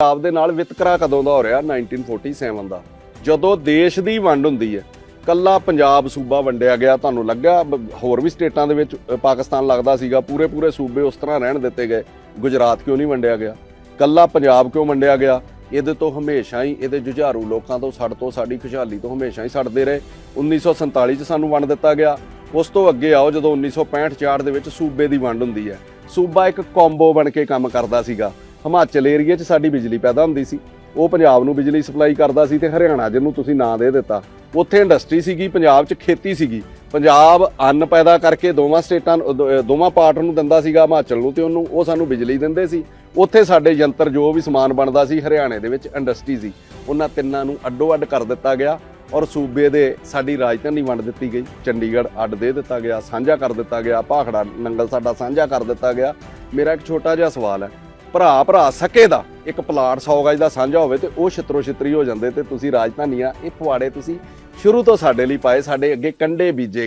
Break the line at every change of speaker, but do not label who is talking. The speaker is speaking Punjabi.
ਪੰਜਾਬ ਦੇ ਨਾਲ ਵਿਤਕਰਾ ਕਦੋਂ ਦਾ ਹੋ ਰਿਹਾ 1947 ਦਾ? ਜਦੋਂ ਦੇਸ਼ ਦੀ ਵੰਡ ਹੁੰਦੀ ਹੈ, ਕੱਲਾ ਪੰਜਾਬ ਸੂਬਾ ਵੰਡਿਆ ਗਿਆ, ਤੁਹਾਨੂੰ ਲੱਗਾ ਹੋਰ ਵੀ ਸਟੇਟਾਂ ਦੇ ਵਿੱਚ ਪਾਕਿਸਤਾਨ ਲੱਗਦਾ ਸੀਗਾ ਪੂਰੇ ਪੂਰੇ ਸੂਬੇ ਉਸ ਤਰ੍ਹਾਂ ਰਹਿਣ ਦਿੱਤੇ ਗਏ, ਗੁਜਰਾਤ ਕਿਉਂ ਨਹੀਂ ਵੰਡਿਆ ਗਿਆ? ਕੱਲਾ ਪੰਜਾਬ ਕਿਉਂ ਵੰਡਿਆ ਗਿਆ? ਇਹਦੇ ਤੋਂ ਹਮੇਸ਼ਾ ਹੀ, ਇਹਦੇ ਜੁਝਾਰੂ ਲੋਕਾਂ ਤੋਂ, ਸੜ ਤੋਂ, ਸਾਡੀ ਖੁਸ਼ਹਾਲੀ ਤੋਂ ਹਮੇਸ਼ਾ ਹੀ ਸੜਦੇ ਰਹੇ। 1947 ਚ ਸਾਨੂੰ ਵੰਡ ਦਿੱਤਾ ਗਿਆ। ਉਸ ਤੋਂ ਅੱਗੇ ਆਓ, ਜਦੋਂ 1965 64 ਦੇ ਵਿੱਚ ਸੂਬੇ ਦੀ ਵੰਡ ਹੁੰਦੀ ਹੈ। ਸੂਬਾ ਇੱਕ ਕੰਬੋ ਬਣ ਕੇ ਕੰਮ ਕਰਦਾ ਸੀਗਾ। ਹਿਮਾਚਲ ਏਰੀਆ 'ਚ ਸਾਡੀ ਬਿਜਲੀ ਪੈਦਾ ਹੁੰਦੀ ਸੀ। ਉਹ ਪੰਜਾਬ ਨੂੰ ਬਿਜਲੀ ਸਪਲਾਈ ਕਰਦਾ ਸੀ ਤੇ ਹਰਿਆਣਾ ਜਿਹਨੂੰ ਤੁਸੀਂ ਨਾਂ ਦੇ ਦਿੱਤਾ। ਉੱਥੇ ਇੰਡਸਟਰੀ ਸੀਗੀ, ਪੰਜਾਬ 'ਚ ਖੇਤੀ ਸੀਗੀ। ਪੰਜਾਬ ਅੰਨ ਪੈਦਾ ਕਰਕੇ ਦੋਵਾਂ ਸਟੇਟਾਂ ਨੂੰ- ਦੋ- ਦੋਵਾਂ ਪਾਰਟ ਨੂੰ ਦਿੰਦਾ ਸੀਗਾ, ਹਿਮਾਚਲ ਨੂੰ ਤੇ ਉਹਨੂੰ, ਉਹ ਸਾਨੂੰ ਬਿਜਲੀ ਦਿੰਦੇ ਸੀ। ਉੱਥੇ ਸਾਡੇ ਯੰਤਰ ਜੋ ਵੀ ਸਮਾਨ ਬਣਦਾ ਸੀ, ਹਰਿਆਣੇ ਦੇ ਵਿੱਚ ਇੰਡਸਟਰੀ ਸੀ। ਉਹਨਾਂ ਤਿੰਨਾਂ ਨੂੰ ਅੱਡੋ ਅੱਡ ਕਰ ਦਿੱਤਾ ਗਿਆ ਔਰ ਸੂਬੇ ਦੇ ਸਾਡੀ ਰਾਜਧਾਨੀ ਵੰਡ ਦਿੱਤੀ ਗਈ। ਚੰਡੀਗੜ੍ਹ ਅੱਡ ਦੇ ਦਿੱਤਾ ਗਿਆ, ਸਾਂਝਾ ਕਰ ਦਿੱਤਾ ਗਿਆ, ਭਾਖੜਾ ਨੰਗਲ ਸਾਡਾ ਸਾਂਝਾ ਕਰ ਦਿੱਤਾ ਗਿਆ। ਮੇਰਾ ਇੱਕ ਛੋਟਾ ਜਿਹਾ ਸਵਾਲ ਹੈ। ਭਰਾ ਭਰਾ ਸਕੇ ਦਾ। ਇੱਕ ਪਲਾਟ 100 ਗਜ ਦਾ ਸਾਂਝਾ ਹੋਵੇ ਤੇ ਉਹ ਛਿੱਤਰੋ ਛਿੱਤਰੀ ਹੋ ਜਾਂਦੇ ਤੇ ਤੁਸੀਂ ਰਾਜਧਾਨੀਆਂ ਇਹ ਫੁਆੜੇ ਤੁਸੀਂ ਸ਼ੁਰੂ ਤੋਂ ਸਾਡੇ ਲਈ ਪਾਏ, ਸਾਡੇ ਅੱਗੇ ਕੰਡੇ ਬੀਜੇ ਗਏ।